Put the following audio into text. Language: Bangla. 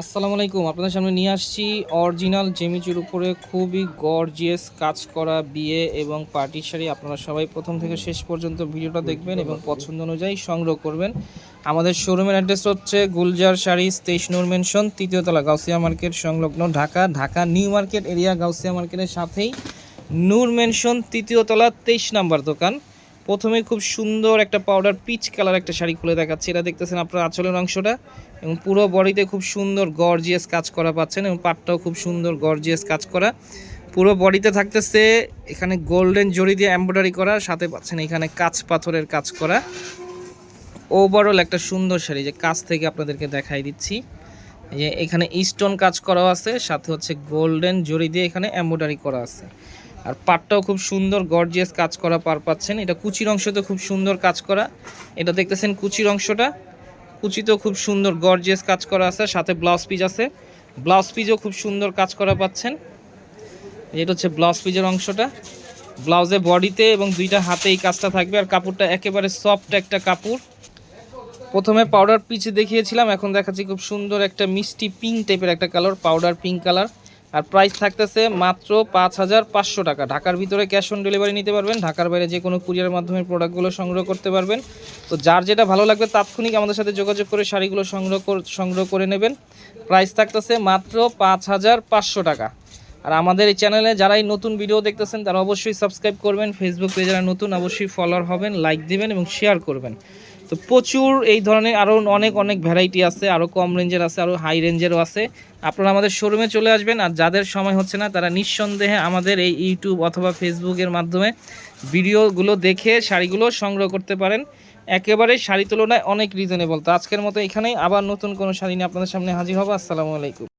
আসসালামু আলাইকুম, আপনাদের সামনে নিয়ে আসছি অরিজিনাল জেমিচুর উপরে খুবই গর্জিয়াস কাজ করা বিয়ে এবং পার্টি শাড়ি। আপনারা সবাই প্রথম থেকে শেষ পর্যন্ত ভিডিওটা দেখবেন এবং পছন্দ অনুযায়ী সংগ্রহ করবেন। আমাদের শোরুমের অ্যাড্রেস হচ্ছে গুলজার শাড়ি, তেইশ নূর মেনশন তৃতীয়তলা গাউসিয়া মার্কেট সংলগ্ন Dhaka Dhaka new market area Gausia মার্কেটের সাথেই নূর মেনশন তৃতীয়তলা তেইশ নাম্বার দোকান। প্রথমে খুব সুন্দর একটা পাউডার পিচ কালার একটা শাড়ি খুলে দেখাচ্ছি। এটা দেখতেছেন আপনার আঁচলের অংশটা এবং পুরো বডিতে খুব সুন্দর গর্জিয়াস কাজ করা পাচ্ছেন এবং পাটটাও খুব সুন্দর গর্জিয়াস কাজ করা। পুরো বডিতে থাকতেছে এখানে গোল্ডেন জড়ি দিয়ে এমব্রয়ডারি করা, সাথে পাচ্ছেন এখানে কাঁচ পাথরের কাজ করা। ওভারঅল একটা সুন্দর শাড়ি, যে কাছ থেকে আপনাদেরকে দেখাই দিচ্ছি। যে এখানে স্টোন কাজ করা আছে, সাথে হচ্ছে গোল্ডেন জড়ি দিয়ে এখানে এমব্রয়ডারি করা আছে। আর পাটটাও খুব সুন্দর গর্জিয়াস কাজ করা পার পাচ্ছেন। এটা কুচির অংশতে খুব সুন্দর কাজ করা। এটা দেখতেছেন কুচির অংশটা। কুচিতেও খুব সুন্দর গর্জিয়াস কাজ করা আছে। সাথে ব্লাউজ পিস আছে। ব্লাউজ পিসও খুব সুন্দর কাজ করা পাচ্ছেন। এটা হচ্ছে ব্লাউজ পিসের অংশটা। ব্লাউজে বডিতে এবং দুইটা হাতে এই কাজটা থাকবে। আর কাপড়টা একেবারে সফট একটা কাপড়। প্রথমে পাউডার পিচ দেখিয়েছিলাম, এখন দেখাচ্ছি খুব সুন্দর একটা মিষ্টি পিঙ্ক টাইপের একটা কালার পাউডার পিঙ্ক কালার আর প্রাইস থাকতেছে মাত্র পাঁচ হাজার পাঁচশো টাকা। ঢাকার ভিতরে ক্যাশ অন ডেলিভারি নিতে পারবেন, ঢাকার বাইরে যে কোনো কুরিয়ার মাধ্যমে প্রোডাক্টগুলো সংগ্রহ করতে পারবেন। তো যার যেটা ভালো লাগবে তাৎক্ষণিক আমাদের সাথে যোগাযোগ করে শাড়িগুলো সংগ্রহ সংগ্রহ করে নেবেন। প্রাইস থাকতেছে মাত্র পাঁচ হাজার পাঁচশো টাকা। আর আমাদের এই চ্যানেলে যারাই নতুন ভিডিও দেখতেছেন, তারা অবশ্যই সাবস্ক্রাইব করবেন। ফেসবুক পেজে যারা নতুন, অবশ্যই ফলোয়ার হবেন লাইক দিবেন এবং শেয়ার করবেন। তো প্রচুর এই ধরনের আরও অনেক অনেক ভ্যারাইটি আছে আরও কম রেঞ্জের আছে আরও হাই রেঞ্জেরও আছে। আপনারা আমাদের শোরুমে চলে আসবেন আর যাদের সময় হচ্ছে না, তারা নিঃসন্দেহে আমাদের এই ইউটিউব অথবা ফেসবুকের মাধ্যমে ভিডিওগুলো দেখে শাড়িগুলো সংগ্রহ করতে পারেন। একেবারে শাড়ি তুলনায় অনেক রিজনেবল তো আজকের মতো এখানেই আবার নতুন কোনো শাড়ি নিয়ে আপনাদের সামনে হাজির হব। আসসালামু আলাইকুম।